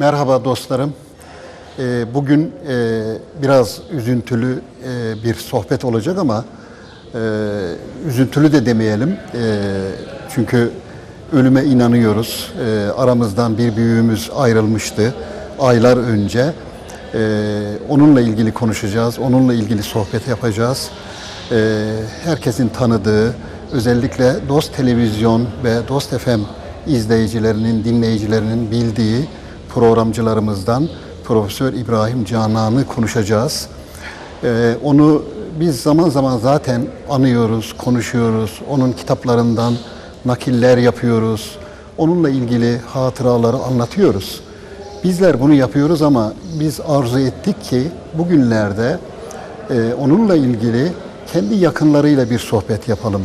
Merhaba dostlarım. Ee, Bugün e, biraz üzüntülü e, bir sohbet olacak ama e, üzüntülü de demeyelim. Çünkü ölüme inanıyoruz. Aramızdan bir büyüğümüz ayrılmıştı aylar önce. Onunla ilgili konuşacağız, onunla ilgili sohbet yapacağız. Herkesin tanıdığı, özellikle Dost Televizyon ve Dost FM izleyicilerinin, dinleyicilerinin bildiği programcılarımızdan Profesör İbrahim Canan'ı konuşacağız. Ee, onu biz zaman zaman zaten anıyoruz, konuşuyoruz. Onun kitaplarından nakiller yapıyoruz. Onunla ilgili hatıraları anlatıyoruz. Bizler bunu yapıyoruz ama biz arzu ettik ki bugünlerde e, onunla ilgili kendi yakınlarıyla bir sohbet yapalım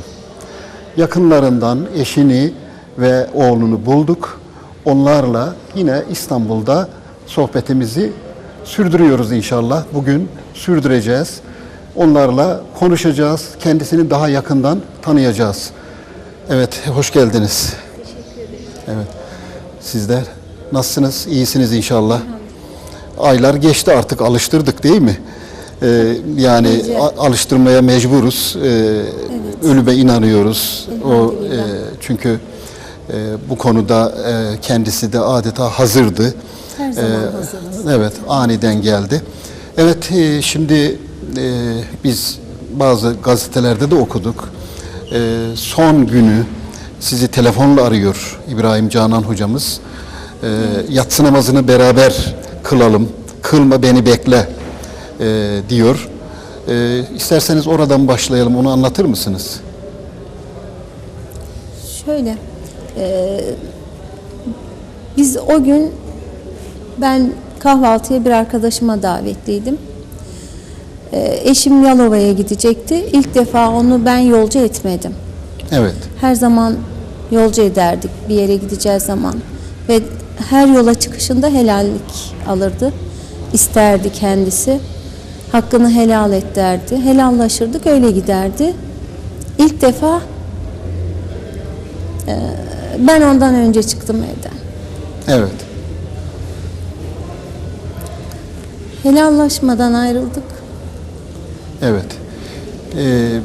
yakınlarından eşini ve oğlunu bulduk. Onlarla yine İstanbul'da sohbetimizi sürdürüyoruz inşallah. Bugün sürdüreceğiz. Onlarla konuşacağız. Kendisini daha yakından tanıyacağız. Evet, hoş geldiniz. Evet. Sizler nasılsınız? İyisiniz inşallah. Aylar geçti artık alıştırdık değil mi? Ee, yani a- alıştırmaya mecburuz. Ee, Ölüme inanıyoruz. O e, çünkü e, bu konuda e, kendisi de adeta hazırdı. Her zaman Ee, hazırız. Evet, aniden geldi. Evet, e, şimdi e, biz bazı gazetelerde de okuduk. E, son günü sizi telefonla arıyor İbrahim Canan hocamız. E, Yatsı namazını beraber kılalım, kılma beni bekle e, diyor. E, isterseniz oradan başlayalım, onu anlatır mısınız? Şöyle, e, biz o gün ben kahvaltıya bir arkadaşıma davetliydim. E, eşim Yalova'ya gidecekti. İlk defa onu ben yolcu etmedim. Evet, Her zaman yolcu ederdik bir yere gideceğiz zaman. Ve her yola çıkışında helallik alırdı. İsterdi kendisi. Hakkını helal et derdi. Helallaşırdık öyle giderdi. İlk defa ben ondan önce çıktım evden. evet, Helallaşmadan ayrıldık. evet. E,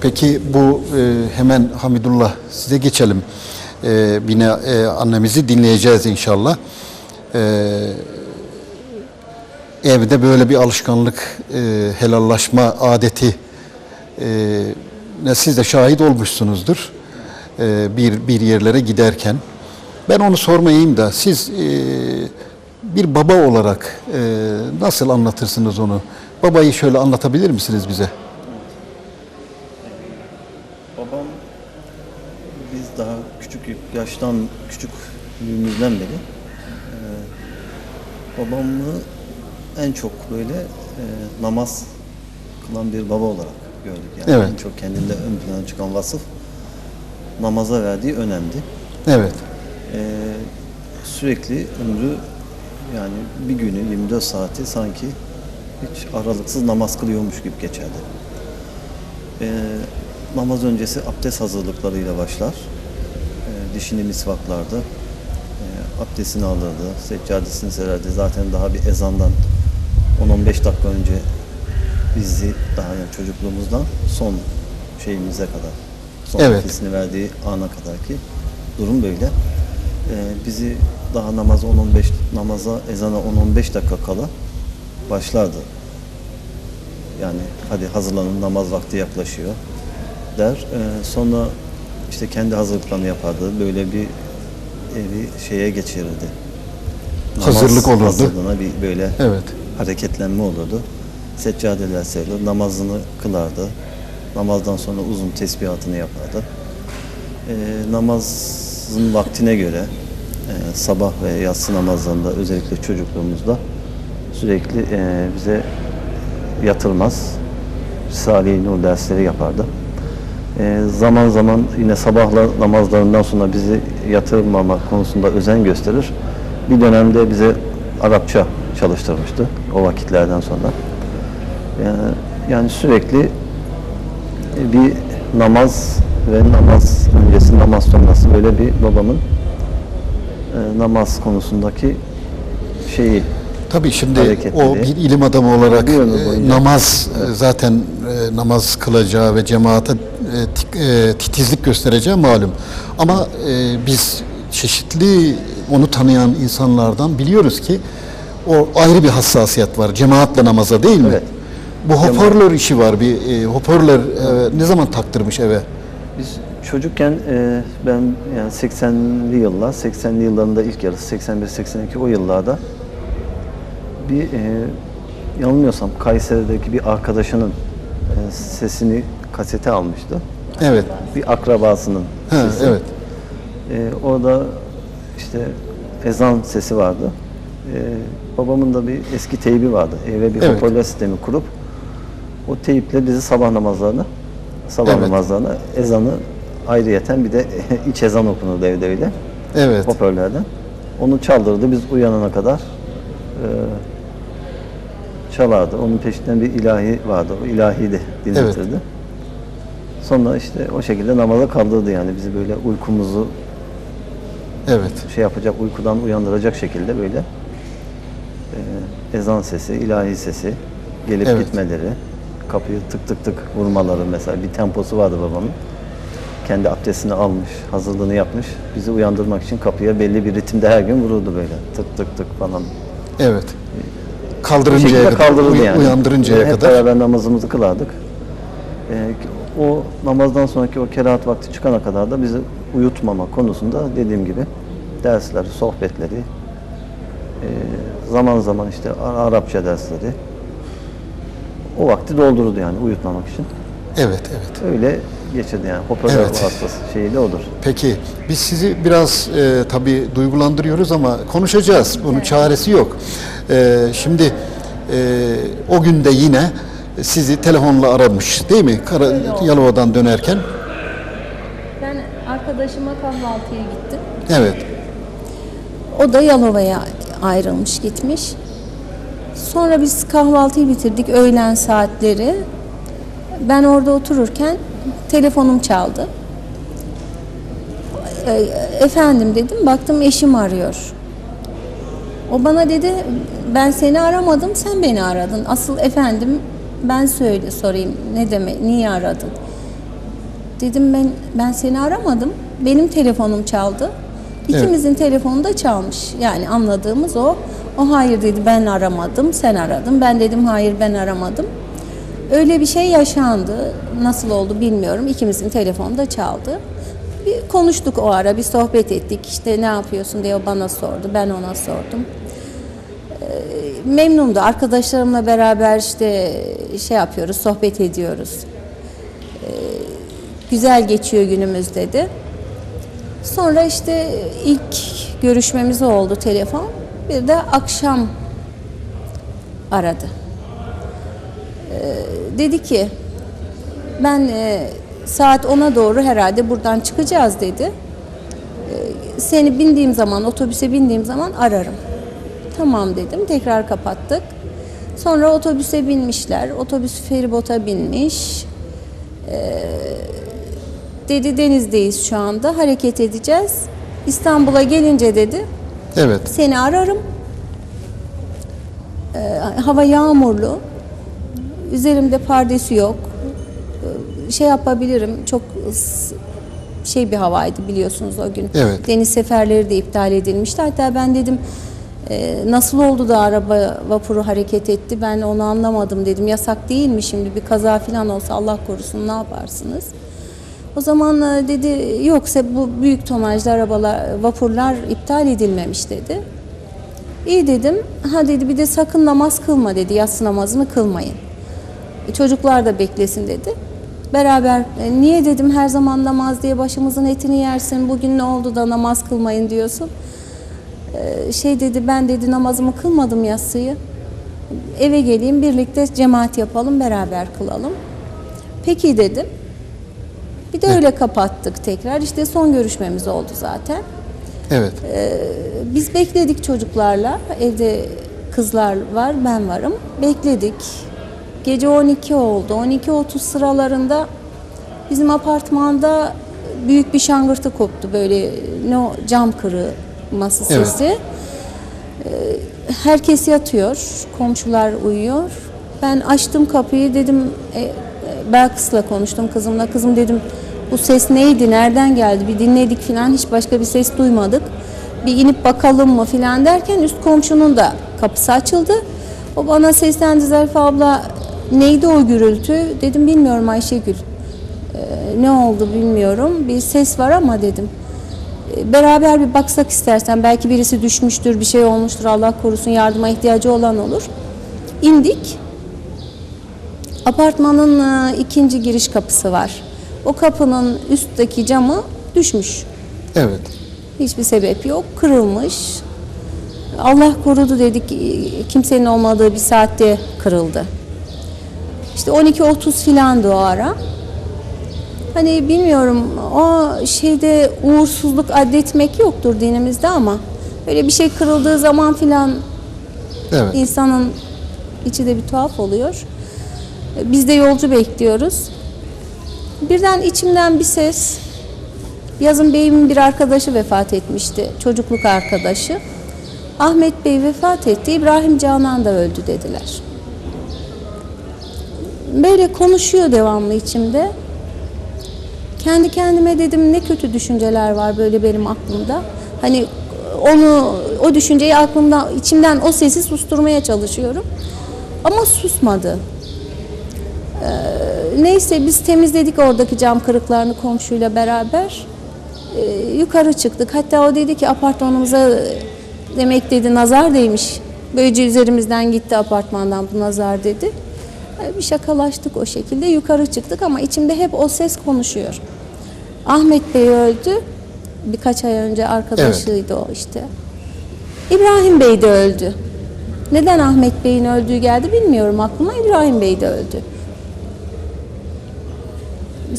peki bu e, hemen Hamidullah size geçelim. E, yine e, annemizi dinleyeceğiz inşallah. E, evde böyle bir alışkanlık, e, helallaşma adeti e, ne siz de şahit olmuşsunuzdur bir bir yerlere giderken. Ben onu sormayayım da siz e, bir baba olarak e, nasıl anlatırsınız onu? Babayı şöyle anlatabilir misiniz bize? Babam biz daha küçük yaştan küçüklüğümüzden beri e, babamı en çok böyle e, namaz kılan bir baba olarak gördük. Yani Evet. en çok kendinde ön plana çıkan vasıf namaza verdiği önemli. Evet, E, sürekli ömrü yani bir günü 24 saati sanki hiç aralıksız namaz kılıyormuş gibi geçerdi. Ee, namaz öncesi abdest hazırlıklarıyla başlar. Ee, dişini misvaklardı. Ee, abdestini alırdı. Seccadesini sererdi. Zaten daha bir ezandan 10-15 dakika önce bizi daha yani çocukluğumuzdan son şeyimize kadar son Evet. nefesini verdiği ana kadar ki durum böyle. Ee, bizi daha namaza 10-15 namaza ezana 10-15 dakika kala başlardı. Yani hadi hazırlanın namaz vakti yaklaşıyor der. Ee, sonra işte kendi hazırlıklarını yapardı. Böyle bir evi şeye geçirirdi. Hazırlık olurdu. Hazırlığına bir böyle evet, hareketlenme olurdu. Seccadeler serilir, namazını kılardı. Namazdan sonra uzun tesbihatını yapardı. Ee, namazın vaktine göre e, sabah ve yatsı namazlarında özellikle çocukluğumuzda sürekli e, bize yatılmaz Risale-i Nur dersleri yapardı. E, zaman zaman yine sabahla namazlarından sonra bizi yatırmama konusunda özen gösterir. Bir dönemde bize Arapça çalıştırmıştı o vakitlerden sonra. Yani, yani sürekli bir namaz ve namaz öncesi, namaz sonrası böyle bir babamın e, namaz konusundaki şeyi Tabii şimdi Hareketleri. o bir ilim adamı olarak e, namaz e, zaten e, namaz kılacağı ve cemaate ti- e, titizlik göstereceği malum. Ama e, biz çeşitli onu tanıyan insanlardan biliyoruz ki o ayrı bir hassasiyet var cemaatle namaza değil mi? Evet. Bu hoparlör işi var bir e, hoparlör e, ne zaman taktırmış eve? Biz çocukken e, ben yani 80'li yıllar, 80'li yıllarında ilk yarısı 81-82 o yıllarda bir e, yanılmıyorsam Kayseri'deki bir arkadaşının e, sesini kasete almıştı. Evet. Bir akrabasının Ha, sesi. evet. E, orada işte ezan sesi vardı. E, babamın da bir eski teybi vardı. Eve bir Evet. hoparlör sistemi kurup o teyiple bizi sabah namazlarına sabah Evet. namazlarına ezanı ayrıyeten bir de iç ezan okunurdu evde öyle Evet. hoparlörden. Onu çaldırdı biz uyanana kadar e, çalardı. Onun peşinden bir ilahi vardı. O ilahi de dinletirdi. Sonra işte o şekilde namaza kaldırdı yani bizi böyle uykumuzu Evet. şey yapacak, uykudan uyandıracak şekilde böyle e, ezan sesi, ilahi sesi, gelip Evet. gitmeleri, kapıyı tık tık tık vurmaları mesela bir temposu vardı babamın. Kendi abdestini almış, hazırlığını yapmış. Bizi uyandırmak için kapıya belli bir ritimde her gün vururdu böyle. Tık tık tık falan. Evet. Bu Kaldırıncaya kadar, kaldırırdı uy- yani. uyandırıncaya Ee, hep kadar. beraber namazımızı kılardık. Ee, o namazdan sonraki o kerahat vakti çıkana kadar da bizi uyutmama konusunda dediğim gibi dersleri, sohbetleri, e, zaman zaman işte Ar- Arapça dersleri o vakti doldururdu yani uyutmamak için. Evet, evet. Öyle geçirdi yani. Hoparlör Evet. vasıtası şeyi de odur. Peki biz sizi biraz e, tabii duygulandırıyoruz ama konuşacağız. Bunun çaresi yok. E, şimdi e, o günde yine sizi telefonla aramış değil mi? Kara, Yalova'dan dönerken. Ben arkadaşıma kahvaltıya gittim. Evet. O da Yalova'ya ayrılmış gitmiş. Sonra biz kahvaltıyı bitirdik öğlen saatleri. Ben orada otururken telefonum çaldı. E, Efendim dedim baktım eşim arıyor. O bana dedi ben seni aramadım sen beni aradın. Asıl efendim ben söyle sorayım ne demek niye aradın? Dedim ben ben seni aramadım. Benim telefonum çaldı. İkimizin telefonu da çalmış. Yani anladığımız o. O hayır dedi ben aramadım, sen aradın. Ben dedim hayır ben aramadım. Öyle bir şey yaşandı. Nasıl oldu bilmiyorum. İkimizin telefonu da çaldı. Bir konuştuk o ara, bir sohbet ettik. İşte ne yapıyorsun diye o bana sordu. Ben ona sordum memnundu. Arkadaşlarımla beraber işte şey yapıyoruz, sohbet ediyoruz. Ee, güzel geçiyor günümüz dedi. Sonra işte ilk görüşmemiz oldu telefon. Bir de akşam aradı. Ee, dedi ki ben e, saat 10'a doğru herhalde buradan çıkacağız dedi. Ee, seni bindiğim zaman, otobüse bindiğim zaman ararım. Tamam dedim. Tekrar kapattık. Sonra otobüse binmişler. Otobüs feribota binmiş. Ee, dedi denizdeyiz şu anda. Hareket edeceğiz. İstanbul'a gelince dedi Evet. seni ararım. Ee, hava yağmurlu. Üzerimde pardesi yok. Ee, şey yapabilirim. Çok şey bir havaydı biliyorsunuz o gün. Evet. Deniz seferleri de iptal edilmişti. Hatta ben dedim e, nasıl oldu da araba vapuru hareket etti ben onu anlamadım dedim. Yasak değil mi şimdi bir kaza falan olsa Allah korusun ne yaparsınız? O zaman e, dedi yoksa bu büyük tonajlı arabalar, vapurlar iptal edilmemiş dedi. İyi dedim. Ha dedi bir de sakın namaz kılma dedi. Yatsı namazını kılmayın. E, Çocuklar da beklesin dedi. Beraber e, niye dedim her zaman namaz diye başımızın etini yersin. Bugün ne oldu da namaz kılmayın diyorsun. E, Şey dedi ben dedi namazımı kılmadım yatsıyı. Eve geleyim birlikte cemaat yapalım beraber kılalım. Peki dedim. Bir de öyle kapattık tekrar. İşte son görüşmemiz oldu zaten. Evet. Biz bekledik çocuklarla. Evde kızlar var, ben varım. Bekledik. Gece 12 oldu. 12.30 sıralarında bizim apartmanda büyük bir şangırtı koptu. Böyle ne cam kırılması Evet. sesi. Herkes yatıyor, komşular uyuyor. Ben açtım kapıyı dedim, e, Belkıs'la konuştum kızımla. Kızım dedim bu ses neydi, nereden geldi bir dinledik falan hiç başka bir ses duymadık. Bir inip bakalım mı falan derken üst komşunun da kapısı açıldı. O bana seslendi Zarife abla neydi o gürültü? Dedim bilmiyorum Ayşegül. Ee, ne oldu bilmiyorum. Bir ses var ama dedim. E, Beraber bir baksak istersen belki birisi düşmüştür, bir şey olmuştur, Allah korusun yardıma ihtiyacı olan olur. İndik. Apartmanın e, ikinci giriş kapısı var. O kapının üstteki camı düşmüş. Evet. Hiçbir sebep yok, kırılmış. Allah korudu dedik, e, kimsenin olmadığı bir saatte kırıldı. İşte 12.30 filandı o ara. Hani bilmiyorum o şeyde uğursuzluk addetmek yoktur dinimizde ama böyle bir şey kırıldığı zaman filan Evet. insanın içi de bir tuhaf oluyor. Biz de yolcu bekliyoruz. Birden içimden bir ses, yazın beyimin bir arkadaşı vefat etmişti, çocukluk arkadaşı. Ahmet Bey vefat etti, İbrahim Canan da öldü dediler. Böyle konuşuyor devamlı içimde. Kendi kendime dedim ne kötü düşünceler var böyle benim aklımda. Hani onu o düşünceyi aklımda içimden o sesi susturmaya çalışıyorum. Ama susmadı. Ee, neyse biz temizledik oradaki cam kırıklarını komşuyla beraber. Ee, yukarı çıktık. Hatta o dedi ki apartmanımıza demek dedi nazar değmiş. Böylece üzerimizden gitti apartmandan bu nazar dedi. Ee, Bir şakalaştık o şekilde yukarı çıktık ama içimde hep o ses konuşuyor. Ahmet Bey öldü. Birkaç ay önce arkadaşıydı o işte. İbrahim Bey de öldü. Neden Ahmet Bey'in öldüğü geldi bilmiyorum aklıma. İbrahim Bey de öldü.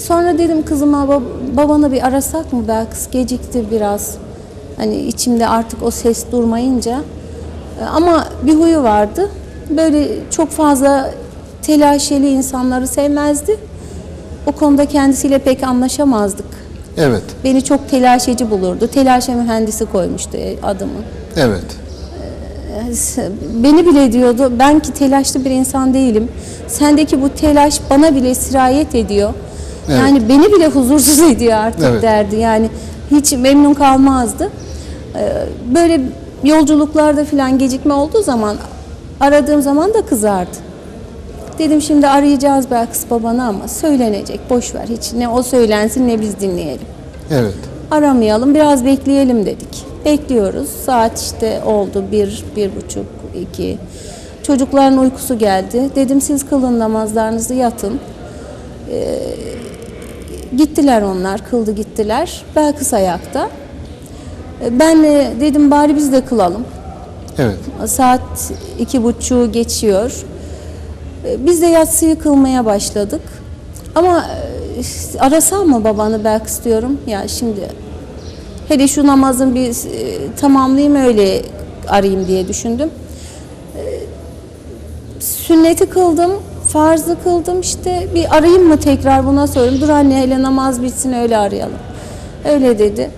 Sonra dedim kızıma "Bab- babanı bir arasak mı belki gecikti biraz. Hani içimde artık o ses durmayınca. E, Ama bir huyu vardı. Böyle çok fazla telaşeli insanları sevmezdi. O konuda kendisiyle pek anlaşamazdık. Evet. Beni çok telaşeci bulurdu. Telaşe mühendisi koymuştu adımı. Evet. Beni bile diyordu, ben ki telaşlı bir insan değilim. Sendeki bu telaş bana bile sirayet ediyor. Evet. Yani beni bile huzursuz ediyor artık Evet. derdi. Yani hiç memnun kalmazdı. Ee, Böyle yolculuklarda falan gecikme olduğu zaman aradığım zaman da kızardı. Dedim şimdi arayacağız belki babanı ama söylenecek. Boş ver hiç ne o söylensin ne biz dinleyelim. Evet. Aramayalım, biraz bekleyelim dedik. Bekliyoruz. Saat işte oldu bir, bir buçuk, iki. Çocukların uykusu geldi. Dedim siz kılın namazlarınızı yatın. Ee, gittiler onlar, kıldı gittiler. Belkıs ayakta. Ee, Ben de dedim bari biz de kılalım. Evet. Saat iki buçuğu geçiyor. Ee, Biz de yatsıyı kılmaya başladık. Ama e, arasam mı babanı belki istiyorum. Ya şimdi hele şu namazın bir e, tamamlayayım öyle arayayım diye düşündüm. Sünneti kıldım, farzı kıldım işte bir arayayım mı tekrar buna sorayım. Dur anne hele namaz bitsin öyle arayalım. Öyle dedi.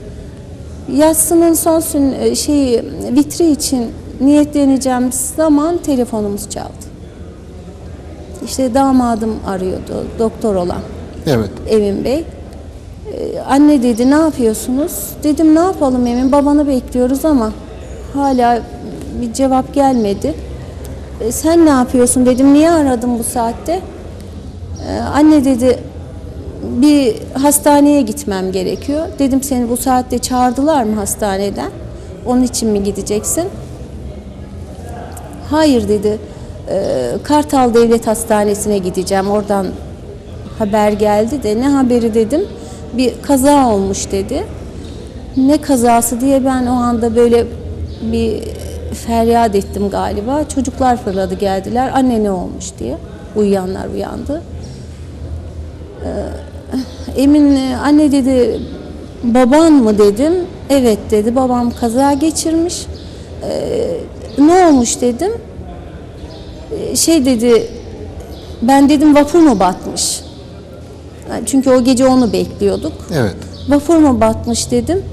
Yatsının son sün e, şey vitri için niyetleneceğim zaman telefonumuz çaldı. İşte damadım arıyordu, doktor olan Evet. Emin Bey. Ee, anne dedi ne yapıyorsunuz? Dedim ne yapalım Emin babanı bekliyoruz ama hala bir cevap gelmedi. "E, sen ne yapıyorsun dedim niye aradın bu saatte? Ee, anne dedi bir hastaneye gitmem gerekiyor. Dedim seni bu saatte çağırdılar mı hastaneden? Onun için mi gideceksin? Hayır dedi. "Ee, Kartal Devlet Hastanesi'ne gideceğim. Oradan haber geldi de ne haberi dedim. Bir kaza olmuş dedi. Ne kazası diye ben o anda böyle bir feryat ettim galiba. Çocuklar fırladı geldiler. Anne ne olmuş diye. Uyuyanlar uyandı. Ee, Emin anne dedi baban mı dedim. Evet dedi babam kaza geçirmiş. Ee, ne olmuş dedim. Ee, şey dedi ben dedim vapur mu batmış? Yani Çünkü o gece onu bekliyorduk. Evet. Vapur mu batmış dedim.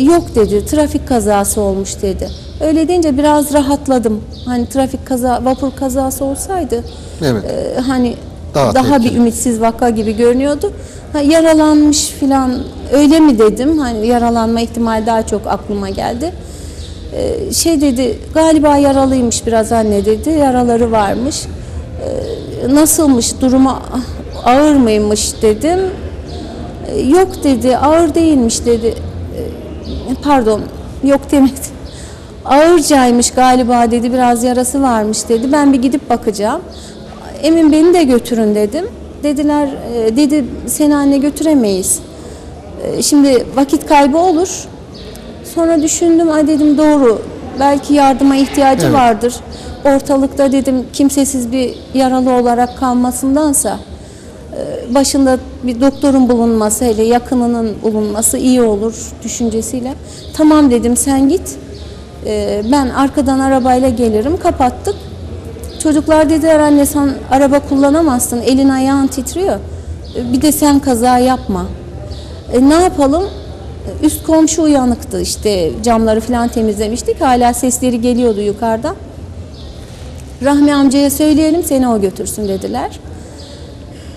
Yok dedi trafik kazası olmuş dedi. Öyle deyince biraz rahatladım. Hani trafik kaza, vapur kazası olsaydı Evet. e, hani Daha daha, bir ümitsiz vaka gibi görünüyordu. Ha, yaralanmış falan öyle mi dedim. Hani yaralanma ihtimali daha çok aklıma geldi. Ee, şey dedi galiba yaralıymış biraz anne dedi. Yaraları varmış. Ee, nasılmış durumu ağır mıymış dedim. Ee, yok dedi ağır değilmiş dedi. Ee, pardon yok demedi. Ağırcaymış galiba dedi biraz yarası varmış dedi. Ben bir gidip bakacağım. Emin beni de götürün dedim. Dediler e, dedi seni anne götüremeyiz. E, Şimdi vakit kaybı olur. Sonra düşündüm ay dedim doğru belki yardıma ihtiyacı Evet. vardır. Ortalıkta dedim kimsesiz bir yaralı olarak kalmasındansa e, başında bir doktorun bulunması hele yakınının bulunması iyi olur düşüncesiyle. Tamam dedim sen git. E, Ben arkadan arabayla gelirim. Kapattık. Çocuklar dediler anne sen araba kullanamazsın. Elin ayağın titriyor. E, Bir de sen kaza yapma. E, ne yapalım? Üst komşu uyanıktı işte camları falan temizlemiştik. Hala sesleri geliyordu yukarıdan. Rahmi amcaya söyleyelim seni o götürsün dediler.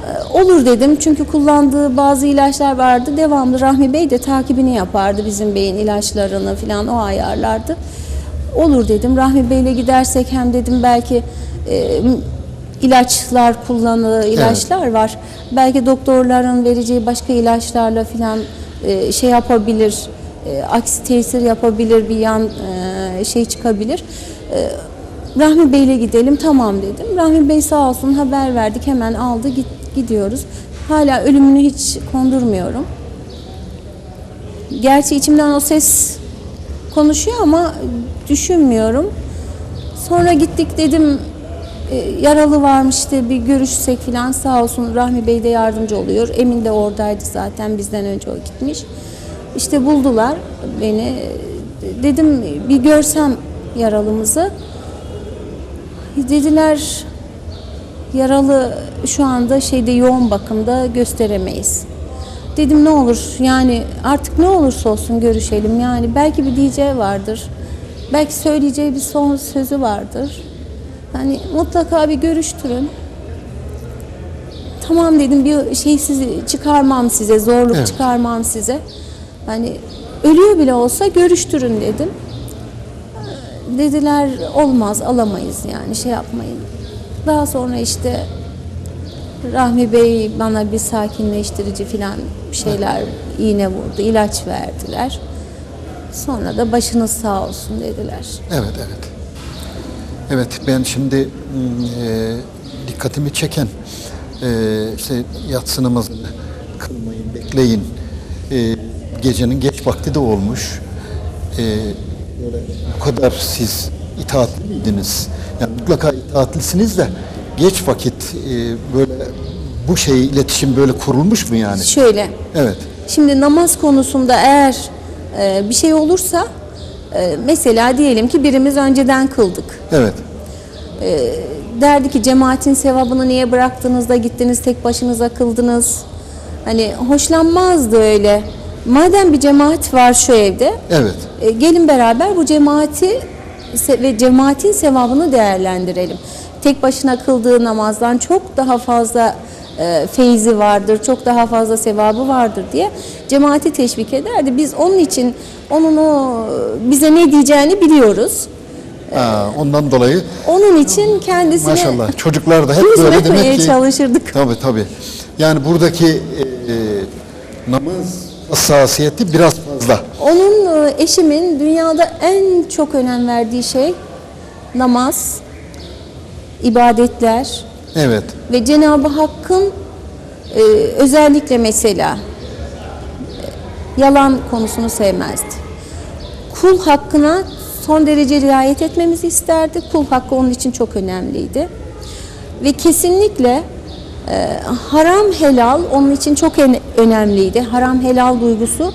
E, Olur dedim çünkü kullandığı bazı ilaçlar vardı. Devamlı Rahmi Bey de takibini yapardı bizim beyin ilaçlarını falan o ayarlardı. Olur dedim Rahmi Bey'le gidersek hem dedim belki e, ilaçlar kullanılı ilaçlar var. Belki doktorların vereceği başka ilaçlarla falan e, şey yapabilir. e, aksi tesir yapabilir bir yan e, şey çıkabilir. E, Rahmi Bey'le gidelim tamam dedim. Rahmi Bey sağ olsun haber verdik hemen aldı git, gidiyoruz. Hala ölümünü hiç kondurmuyorum. Gerçi içimden o ses konuşuyor ama düşünmüyorum. Sonra gittik dedim e, yaralı varmış işte bir görüşsek falan sağ olsun Rahmi Bey de yardımcı oluyor. Emin de oradaydı zaten bizden önce o gitmiş. İşte buldular beni. Dedim bir görsem yaralımızı. Dediler yaralı şu anda şeyde yoğun bakımda gösteremeyiz. Dedim ne olur yani artık ne olursa olsun görüşelim yani belki bir diyeceği vardır. Belki söyleyeceği bir son sözü vardır. Hani mutlaka bir görüştürün. Tamam dedim bir şey sizi çıkarmam size, zorluk Evet. çıkarmam size. Hani ölüyor bile olsa görüştürün dedim. Dediler olmaz alamayız yani şey yapmayın. Daha sonra işte Rahmi Bey bana bir sakinleştirici falan şeyler iğne vurdu, ilaç verdiler. Sonra da başınız sağ olsun dediler. Evet, evet. Evet, ben şimdi mm, e, dikkatimi çeken e, işte yatsı namazını kılmayın, bekleyin. E, gecenin geç vakti de olmuş. E, bu kadar siz itaatli miydiniz? Yani mutlaka itaatlisiniz de geç vakit e, böyle bu şey iletişim böyle kurulmuş mu yani? Şöyle, Evet. Şimdi namaz konusunda eğer e, bir şey olursa e, mesela diyelim ki birimiz önceden kıldık. Evet. Derdi ki cemaatin sevabını niye bıraktınız da gittiniz tek başınıza kıldınız. Hani hoşlanmazdı öyle. Madem bir cemaat var şu evde Evet. e, gelin beraber bu cemaati ve cemaatin sevabını değerlendirelim. Tek başına kıldığı namazdan çok daha fazla e, feyzi vardır, çok daha fazla sevabı vardır diye cemaati teşvik ederdi. Biz onun için onun o bize ne diyeceğini biliyoruz. Ha, ondan dolayı Onun için kendisine maşallah çocuklar da hep böyle demek ki çalışırdık. Tabii tabii. Yani buradaki e, e, namaz hassasiyeti biraz fazla. Onun e, eşimin dünyada en çok önem verdiği şey namaz, ibadetler Evet. ve Cenab-ı Hakk'ın e, özellikle mesela e, yalan konusunu sevmezdi. Kul hakkına son derece riayet etmemizi isterdi. Kul hakkı onun için çok önemliydi. Ve kesinlikle haram helal onun için çok en- önemliydi. Haram helal duygusu.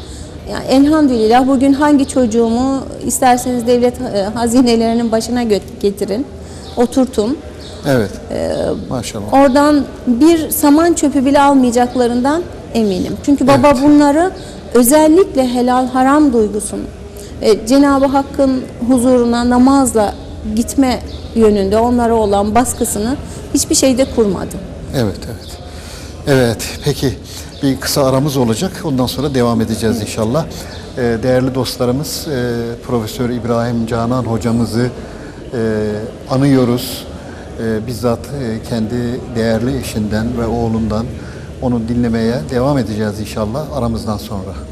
Yani elhamdülillah bugün hangi çocuğumu isterseniz devlet e, hazinelerinin başına getirin, oturtun. Evet. Ee, Maşallah. Oradan bir saman çöpü bile almayacaklarından eminim. Çünkü baba Evet. bunları özellikle helal haram duygusunu e, Cenab-ı Hakk'ın huzuruna namazla gitme yönünde onlara olan baskısını hiçbir şeyde kurmadı. Evet, evet. Evet, peki bir kısa aramız olacak. Ondan sonra devam edeceğiz inşallah. Ee, değerli dostlarımız, e, Profesör İbrahim Canan hocamızı e, anıyoruz. E, bizzat e, kendi değerli eşinden ve oğlundan onu dinlemeye devam edeceğiz inşallah aramızdan sonra.